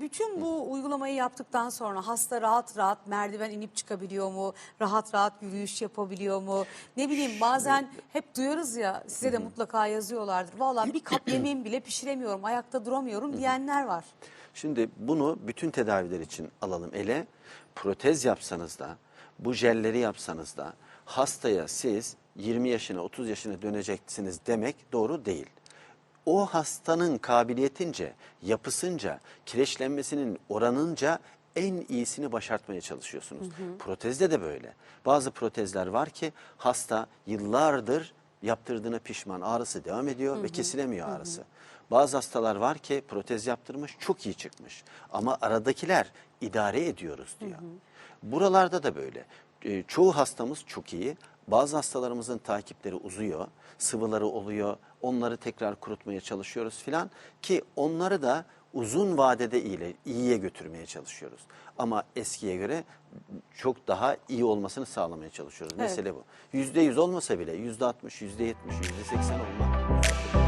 Bütün bu uygulamayı yaptıktan sonra hasta rahat rahat merdiven inip çıkabiliyor mu? Rahat rahat yürüyüş yapabiliyor mu? Ne bileyim bazen hep duyarız ya size de mutlaka yazıyorlardır. Vallahi bir kap yemeğimi bile pişiremiyorum, ayakta duramıyorum diyenler var. Şimdi bunu bütün tedaviler için alalım ele. Protez yapsanız da, bu jelleri yapsanız da hastaya siz 20 yaşına 30 yaşına döneceksiniz demek doğru değil. O hastanın kabiliyetince, yapısınca, kireçlenmesinin oranınca en iyisini başartmaya çalışıyorsunuz. Protezde de böyle. Bazı protezler var ki hasta yıllardır yaptırdığına pişman, ağrısı devam ediyor ve kesilemiyor ağrısı. Bazı hastalar var ki protez yaptırmış, çok iyi çıkmış. Ama aradakiler idare ediyoruz diyor. Buralarda da böyle. Ee, çoğu hastamız çok iyi. Bazı hastalarımızın takipleri uzuyor, sıvıları oluyor. Onları tekrar kurutmaya çalışıyoruz filan ki onları da uzun vadede iyiye, iyiye götürmeye çalışıyoruz. Ama eskiye göre çok daha iyi olmasını sağlamaya çalışıyoruz. Evet. Mesele bu. Yüzde yüz olmasa bile yüzde altmış, yüzde yetmiş, yüzde seksen olmak